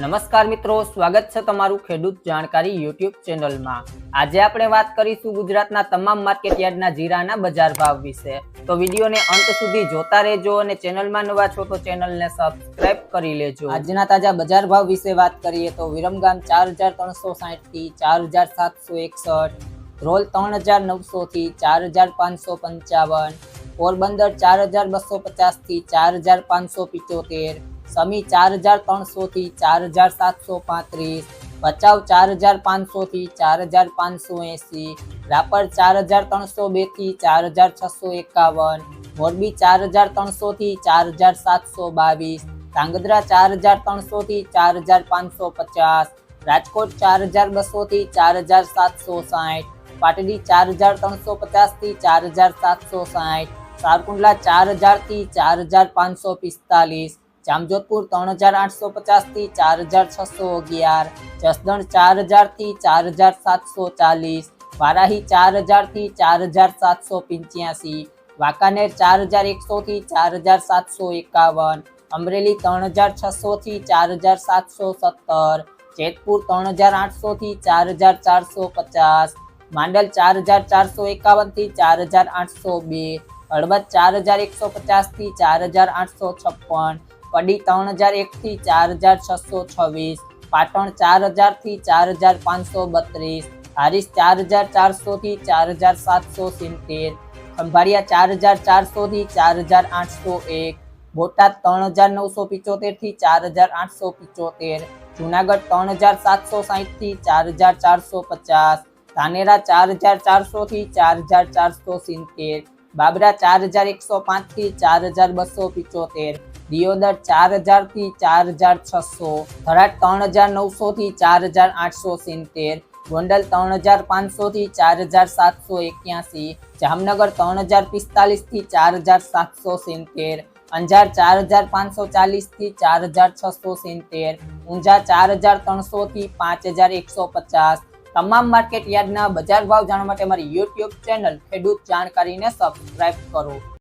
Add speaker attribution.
Speaker 1: નમસ્કાર મિત્રો, સ્વાગત છે તમારું ખેડૂત જાણકારી યુટ્યુબ ચેનલમાં. આજે આપણે વાત કરીશું ગુજરાતના તમામ માર્કેટયાર્ડના જીરાના બજાર ભાવ વિશે. તો વિડીયોને અંત સુધી જોતા રહેજો અને ચેનલમાં નવા છો તો ચેનલને સબસ્ક્રાઇબ કરી લેજો. આજના તાજા બજાર ભાવ વિશે વાત કરીએ તો વિરમગામ ચાર હજાર ત્રણસો સાહીઠથી ચાર હજાર સાતસો એકસઠ, રોલ ત્રણ હજાર નવસોથી ચાર હજાર પાંચસો પંચાવન, પોરબંદર ચાર હજાર બસો પચાસથી ચાર હજાર પાંચસો પિચોતેર સમી ચાર હજાર ત્રણસો થી ચાર હજાર સાતસો પાંત્રીસ ભચાઉ ચાર હજાર પાંચસો થી ચાર હજાર પાંચસો એંસી રાપર ચાર હજાર ત્રણસો બેથી ચાર હજાર છસો એકાવન મોરબી ચાર હજાર ત્રણસો થી ચાર હજાર સાતસો બાવીસ ધાંગધ્રા ચાર હજાર ત્રણસો થી ચાર હજાર પાંચસો પચાસ રાજકોટ ચાર હજાર બસો થી ચાર હજાર સાતસો સાઠ પાટડી ચાર હજાર ત્રણસો પચાસથી ચાર હજાર સાતસો સાઠ સારકુંડલા ચાર હજારથી ચાર હજાર પાંચસો પિસ્તાલીસ જામજોધપુર ત્રણ હજાર આઠસો પચાસથી ચાર હજાર છસો અગિયાર જસદણ ચાર હજારથી ચાર હજાર સાતસો ચાલીસ વારાહી ચાર હજારથી ચાર હજાર સાતસો પંચ્યાસી વાંકાનેર ચાર હજાર એકસો થી ચાર હજાર સાતસો એકાવન અમરેલી ત્રણ હજાર છસો થી ચાર હજાર સાતસો સત્તર જેતપુર ત્રણ હજાર આઠસો થી ચાર હજાર ચારસો પચાસ માંડલ ચાર હજાર ચારસો એકાવનથી ચાર હજાર આઠસો બે હળવદ ચાર હજાર એકસો પચાસથી ચાર હજાર આઠસો છપ્પન કડી ત્રણ હજાર એક થી ચાર હજાર છસો છવ્વીસ, પાટણ ચાર હજારથી ચાર હજાર પાંચસો બત્રીસ હારીસ ચાર હજાર ચારસો થી ચાર હજાર સાતસો સિત્તેર, ખંભાળિયા ચાર હજાર ચારસો થી ચાર હજાર આઠસો એક, બોટાદ ત્રણ હજાર નવસો પિચોતેરથી ચાર હજાર આઠસો પિચોતેર, જુનાગઢ ત્રણ હજાર સાતસો સાહીઠથી ચાર હજાર ચારસો પચાસ, ધાનેરા ચાર હજાર ચારસો થી ચાર હજાર ચારસો સિત્તેર, બાબરા ચાર હજાર એકસો પાંચથી ચાર હજાર બસો પિચોતેર દિયોદર ચાર હજારથી ચાર હજાર છસો થરાદ ત્રણ હજાર નવસો થી ચાર હજાર આઠસો સિત્તેર, ગોંડલ ત્રણ હજાર પાંચસો થી ચાર હજાર સાતસો એક્યાસી, જામનગર ત્રણ હજાર પિસ્તાલીસથી ચાર હજાર સાતસો સિત્તેર, અંજાર ચાર હજાર પાંચસો ચાલીસથી ચાર હજાર છસો સિત્તેર, ઊંઝા ચાર હજાર ત્રણસો થી પાંચ હજાર એકસો પચાસ. તમામ માર્કેટ યાર્ડના બજાર ભાવ જાણવા માટે અમારી યુટ્યુબ ચેનલ ખેડૂત જાણકારીને સબસ્ક્રાઇબ કરો.